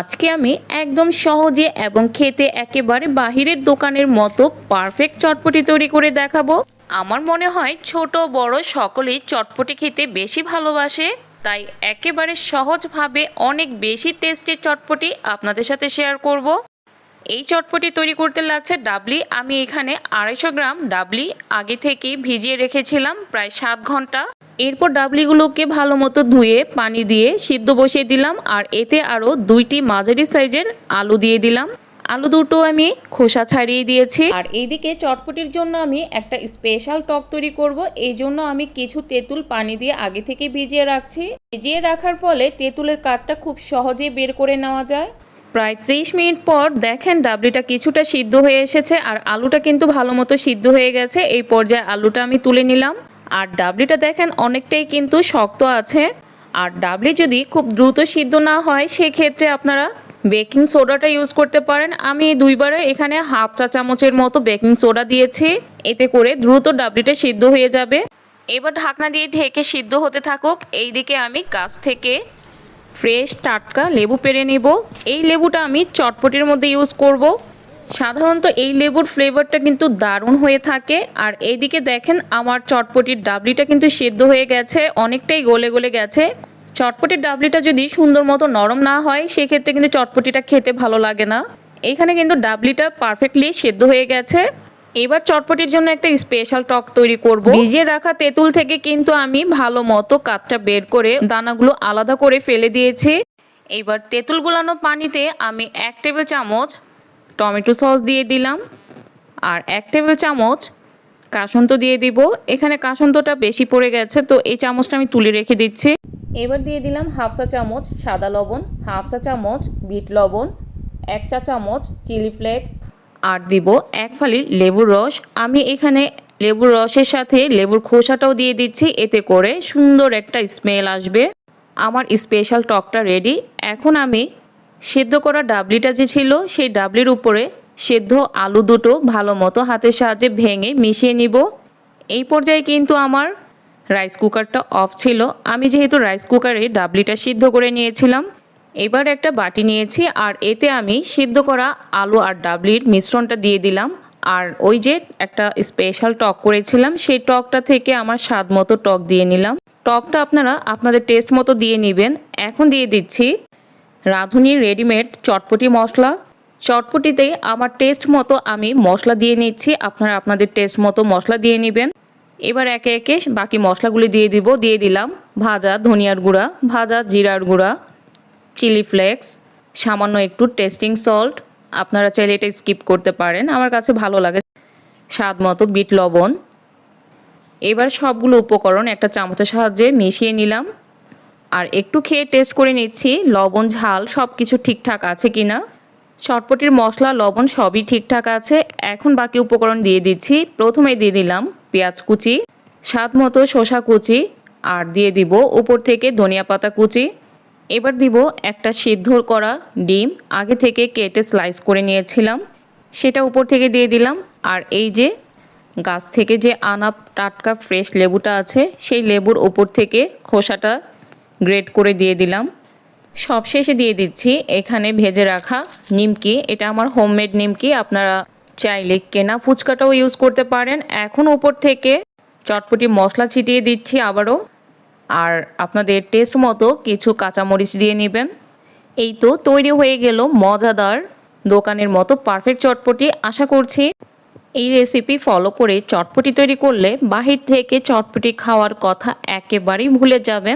আজকে আমি একদম সহজে এবং খেতে একেবারে বাহিরের দোকানের মতো পারফেক্ট চটপটি তৈরি করে দেখাবো। আমার মনে হয় ছোট, বড় সকলেই চটপটি খেতে বেশি ভালোবাসে। তাই একেবারে সহজভাবে অনেক বেশি টেস্টি চটপটি আপনাদের সাথে শেয়ার করব। এই চটপটি তৈরি করতে লাগছে ডাবলি। আমি এখানে আড়াইশো গ্রাম ডাবলি আগে থেকে ভিজিয়ে রেখেছিলাম, প্রায় সাত ঘণ্টা। এরপর ডাবলিগুলোকে ভালো মতো ধুয়ে, পানি দিয়ে সিদ্ধ বসিয়ে দিলাম আর এতে আরও দুইটি মাঝারি সাইজের আলু দিয়ে দিলাম। আলু দুটো আমি খোসা ছাড়িয়ে দিয়েছি। আর এইদিকে চটপটির জন্য আমি একটা স্পেশাল টক তৈরি করব। এই জন্য আমি কিছু তেঁতুল পানি দিয়ে আগে থেকে ভিজিয়ে রাখছি। ভিজিয়ে রাখার ফলে তেঁতুলের কাঠটা খুব সহজেই বের করে নেওয়া যায়। প্রায় ত্রিশ মিনিট পর দেখেন ডাবলিটা কিছুটা সিদ্ধ হয়ে এসেছে আর আলুটা কিন্তু ভালো মতো সিদ্ধ হয়ে গেছে। এই পর্যায়ে আলুটা আমি তুলে নিলাম। আর ডাবলিটা দেখেন অনেকটাই কিন্তু শক্ত আছে। আর ডাবলি যদি খুব দ্রুত সিদ্ধ না হয়, সেক্ষেত্রে আপনারা বেকিং সোডাটা ইউজ করতে পারেন। আমি দুইবারে এখানে হাফ চা চামচের মতো বেকিং সোডা দিয়েছি। এতে করে দ্রুত ডাবলিটা সিদ্ধ হয়ে যাবে। এবার ঢাকনা দিয়ে ঢেকে সিদ্ধ হতে থাকুক। এইদিকে আমি গাছ থেকে ফ্রেশ টাটকা লেবু পেরে নেব। এই লেবুটা আমি চটপটির মধ্যে ইউজ করব। সাধারণত এই লেবুর ফ্লেভারটা কিন্তু দারুণ হয়ে থাকে। আর এইদিকে দেখেন আমার চটপটির ডাবলিটা কিন্তু সেদ্ধ হয়ে গেছে, অনেকটাই গলে গলে গেছে। চটপটির ডাবলিটা যদি সুন্দর মতো নরম না হয়, সেক্ষেত্রে কিন্তু চটপটিটা খেতে ভালো লাগে না। এখানে কিন্তু ডাবলিটা পারফেক্টলি সেদ্ধ হয়ে গেছে। এবার চটপটির জন্য একটা স্পেশাল টক তৈরি করব। ভিজিয়ে রাখা তেঁতুল থেকে কিন্তু আমি ভালো মতো কাপটা বের করে দানাগুলো আলাদা করে ফেলে দিয়েছি। এবার তেঁতুল গুলানো পানিতে আমি এক টেবিল চামচ টমেটো সস দিয়ে দিলাম। আর এক টেবিল চামচ কাসন্ত দিয়ে দিব। এখানে কাসন্তটা বেশি পড়ে গেছে, তো এই চামচটা আমি তুলে রেখে দিচ্ছি। এবার দিয়ে দিলাম হাফ চা চামচ সাদা লবণ, হাফ চা চামচ বিট লবণ, এক চা চামচ চিলি ফ্লেক্স। আর দিব এক ফালি লেবুর রস। আমি এখানে লেবুর রসের সাথে লেবুর খোসাটাও দিয়ে দিচ্ছি, এতে করে সুন্দর একটা স্মেল আসবে। আমার স্পেশাল টকটা রেডি। এখন আমি সেদ্ধ করা ডাবলিটা যে ছিল, সেই ডাবলির উপরে সেদ্ধ আলু দুটো ভালো মতো হাতের সাহায্যে ভেঙে মিশিয়ে নিব। এই পর্যায়ে কিন্তু আমার রাইস কুকারটা অফ ছিল। আমি যেহেতু রাইস কুকারে ডাবলিটা সিদ্ধ করে নিয়েছিলাম, এবার একটা বাটি নিয়েছি আর এতে আমি সিদ্ধ করা আলু আর ডাবলির মিশ্রণটা দিয়ে দিলাম। আর ওই যে একটা স্পেশাল টক করেছিলাম, সেই টকটা থেকে আমার স্বাদ মতো টক দিয়ে নিলাম। টকটা আপনারা আপনাদের টেস্ট মতো দিয়ে নেবেন। এখন দিয়ে দিচ্ছি রাঁধুনির রেডিমেড চটপটি মশলা। চটপটিতে আমার টেস্ট মতো আমি মশলা দিয়ে নিচ্ছি। আপনারা আপনাদের টেস্ট মতো মশলা দিয়ে নেবেন। এবার একে একে বাকি মশলাগুলি দিয়ে দিব। দিয়ে দিলাম ভাজা ধনিয়ার গুঁড়া, ভাজা জিরার গুঁড়া চিলি ফ্লেক্স সামান্য একটু টেস্টিং সল্ট আপনারা চাইলে এটা স্কিপ করতে পারেন। আমার কাছে ভালো লাগে। স্বাদ মতো বিট লবণ। এবার সবগুলো উপকরণ একটা চামচের সাহায্যে মিশিয়ে নিলাম। আর একটু খেয়ে টেস্ট করে নিচ্ছি, লবণ, ঝাল সব কিছু ঠিকঠাক আছে কি না চটপটির মশলা, লবণ সবই ঠিকঠাক আছে। এখন বাকি উপকরণ দিয়ে দিচ্ছি। প্রথমে দিয়ে দিলাম পেঁয়াজ কুচি, স্বাদ মতো শসা কুচি, আর দিয়ে দিব উপর থেকে ধনিয়া পাতা কুচি। এবার দিব একটা সিদ্ধ করা ডিম, আগে থেকে কেটে স্লাইস করে নিয়েছিলাম। সেটা উপর থেকে দিয়ে দিলাম। আর এই যে গাছ থেকে যে আনা টাটকা ফ্রেশ লেবুটা আছে, সেই লেবুর উপর থেকে খোসাটা গ্রেট করে দিয়ে দিলাম। সবশেষে দিয়ে দিচ্ছি এখানে ভেজে রাখা নিমকি। এটা আমার হোমমেড নিমকি, আপনারা চাইলে কেনা ফুচকাটাও ইউজ করতে পারেন। এখন উপর থেকে চটপটি মশলা ছিটিয়ে দিচ্ছি আবারও। আর আপনাদের টেস্ট মতো কিছু কাঁচামরিচ দিয়ে নেবেন। এই তো তৈরি হয়ে গেল মজাদার দোকানের মতো পারফেক্ট চটপটি। আশা করছি এই রেসিপি ফলো করে চটপটি তৈরি করলে বাহির থেকে চটপটি খাওয়ার কথা একেবারেই ভুলে যাবেন।